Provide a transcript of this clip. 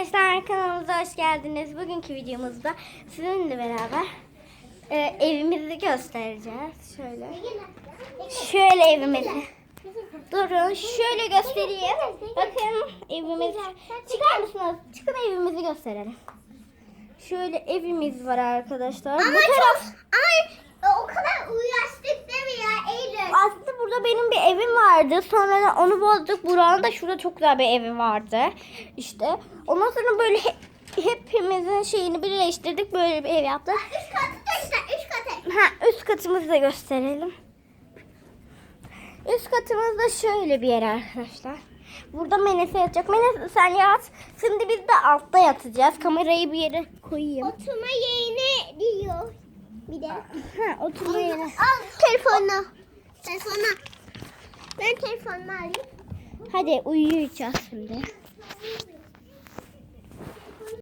Arkadaşlar kanalımıza hoş geldiniz. Bugünkü videomuzda sizinle beraber e, evimizi göstereceğiz. Şöyle. Şöyle evimizi. Durun şöyle göstereyim. Bakın evimiz. Çıkar mısınız? Çıkın evimizi gösterelim. Şöyle evimiz var arkadaşlar. Ama Bu taraf çok ay bir evim vardı. Sonra onu bozduk. Buranın da şurada çok güzel bir evi vardı. İşte. Ondan sonra böyle he- hepimizin şeyini birleştirdik. Böyle bir ev yaptık. Üst katı da işte üst katı. Ha, üst katımızı da gösterelim. Üst katımız da şöyle bir yer arkadaşlar. Burada Menese yatacak. Menese sen yat. Şimdi biz de altta yatacağız. Kamerayı bir yere koyayım. Oturma yerine diyor. Bir de. Ha, oturma yeri. Al telefonunu. Telefonu. Ben telefonumu alayım. Hadi uyuyacağız şimdi.